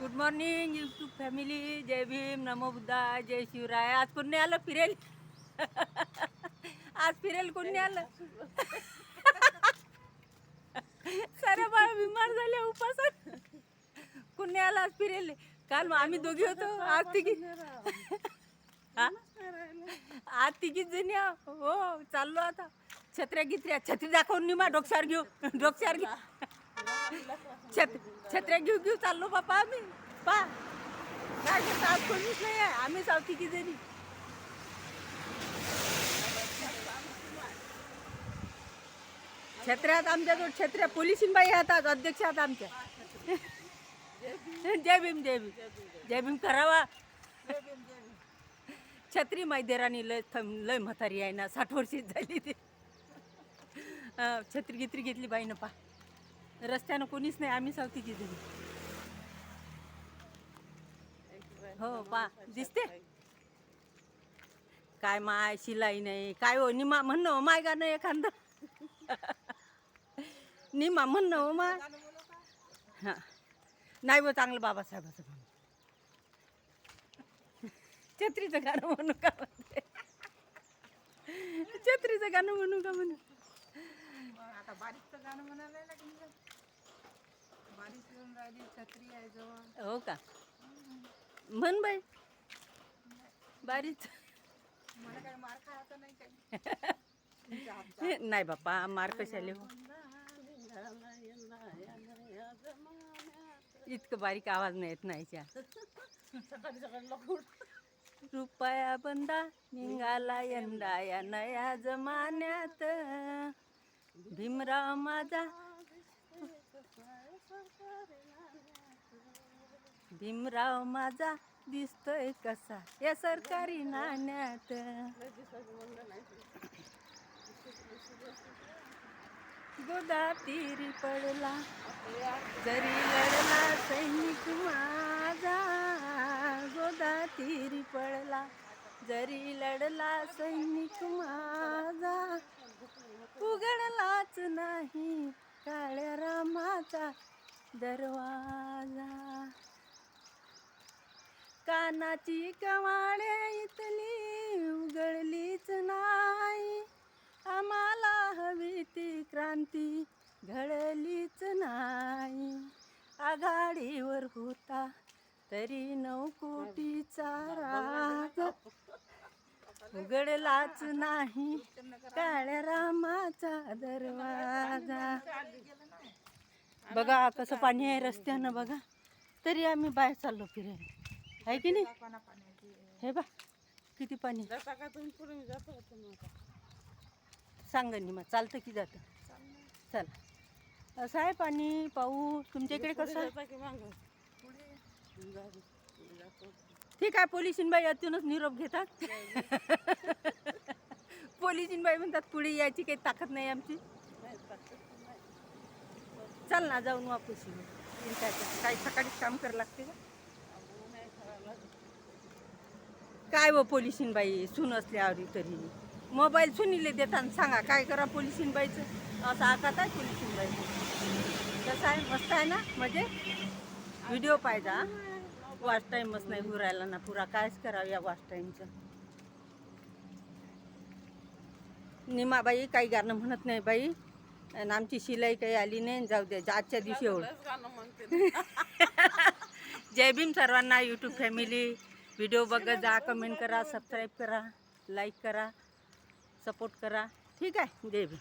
Good morning YouTube family जय भीम नमो बुद्धा जय शिवराय आज कोणी आलं फिरेल आज फिरेल कोणी आलं सारे बाळ बिमार झाले उपास कोणी आलं आज फिरेल काल मग आम्ही दोघी होतो आज तिघी आज तिघीच जणी हो चाललो आता छत्र्या गित्र्या छत्री दाखवून निमा डोक्यावर घेऊ डोक्यावर घेऊ छत छत्र्या घेऊ घेऊ चाललो बापा आम्ही. पा. काय करता? आज कोणीच नाही आहे. आम्ही चालती की जरी छत्र्यात आमच्याजवळ छत्र्या पोलिसीन बाई येतात अध्यक्ष आहेत आमच्या. जय भीम जय भीम. जय भीम करावा. छत्री मैदेराणी लय थम लय म्हातारी आहे ना. साठ वर्षीच झाली ती. छत्री गित्री घेतली बाईनं पा. रस्त्यानं कोणीच नाही आम्ही सावती किती हो पा दिसते? काय माय शिलाई नाही काय हो निमा म्हणणं हो माय गाणं एखादं? निमा म्हणणं हो माय? हां. नाही बो चांगलं बाबासाहेबाचं म्हणून छत्रीचं गाणं म्हणू का म्हणते? छत्रीचं गाणं म्हणू का म्हणू आता बारीकचं गाणं म्हणायला लागली का? बारीक येऊन राहिली छत्री आहे जवळ. हो का? म्हण बाई. बारीच. मला काय मार खायचा नाही काही? तुमच्या हातचा. नाही बाप्पा मार कशाले हो? इतकं बारीक आवाज नाही येत नाही याच्या. सकाळी सकाळी लवकर रुपया बंदा निघाला यंदा या नया जमान्यात. भीमराव माझा भीमराव माझा दिसतोय कसा? या सरकारी नाण्यात. गोदा तिरी पडला. जरी लढला सैनिक माझा गोदा तिरी पडला. जरी लढला सैनिक माझा उघडलाच नाही. काळ्या राम रामाचा दरवाजा. कानाची कवाडे इथली उघडलीच नाही. आम्हाला हवी ती क्रांती घडलीच नाही. आघाडीवर होता तरी नऊ कोटीचा राग. उघडलाच नाही काळ्या रामाचा दरवाजा. बघा कसं पाणी आहे रस्त्यानं बघा. तरी आम्ही बाहेर चाललो फिरायला. आहे की नाही? हे बा किती पाणी सांगा नि मी मग चालतं की जातं? चला. असं आहे पाणी पाऊस तुमच्या इकडे कसं ठीक आहे पोलिसीनबाई यातूनच निरोप घेतात. पोलिसीनबाई म्हणतात पुढे यायची काही ताकद नाही आमची. चल ना जाऊन वापस येऊ काय काही सकाळीच काम करावं लागते का? नाही काय व पोलिसीनबाई सून असल्यावर तरी? मोबाईल सुनीले देताना सांगा काय करा पोलिसीनबाईचं असं आकात आहे पोलिसीनबाईचं कसं आहे? मस्त आहे ना? म्हणजे व्हिडिओ पाहिजे वॉच टाईमच नाही होऊ राहिला ना पुरा. कायच करावं या वॉच टाईमचं निमाबाई काही गाणं म्हणत नाही बाई. आणि आमची शिलाई काही आली नाही जाऊ द्या आजच्या दिवशी एवढं. जय भीम सर्वांना यूट्यूब फॅमिली व्हिडिओ बघत जा कमेंट करा सबस्क्राईब करा लाईक करा सपोर्ट करा. ठीक आहे जय भीम.